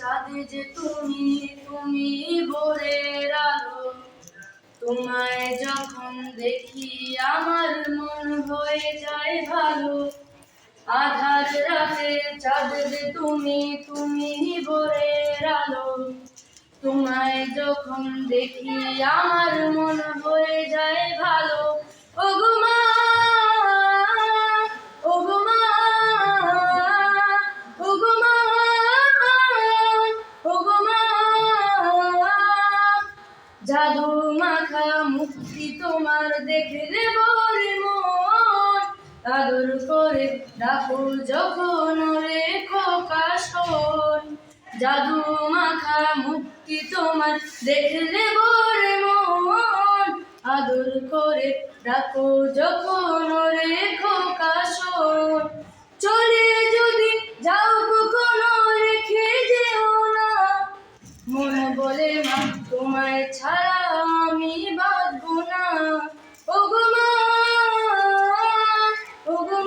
চাঁদে যে তুমি তুমি ভোরের আলো। তোমায় যখন দেখি আমার মন হয়ে যায় ভালো। আধার রাতে চাঁদ যে তুমি তুমি ভোরের আলো। তোমায় যখন দেখি আমার মন হয়ে জাদু মাখা মুক্তি তোমার দেখলে বলে মন। আদর করে ডাকো যখন রে খোকা শোন জাদু মাখা মুক্তি তোমার দেখলে বলে মন। আদর করে ডাকো যখন রে বলে মা তোমায় ছাড়া আমি বাঁধব না। ওগো মা ওগো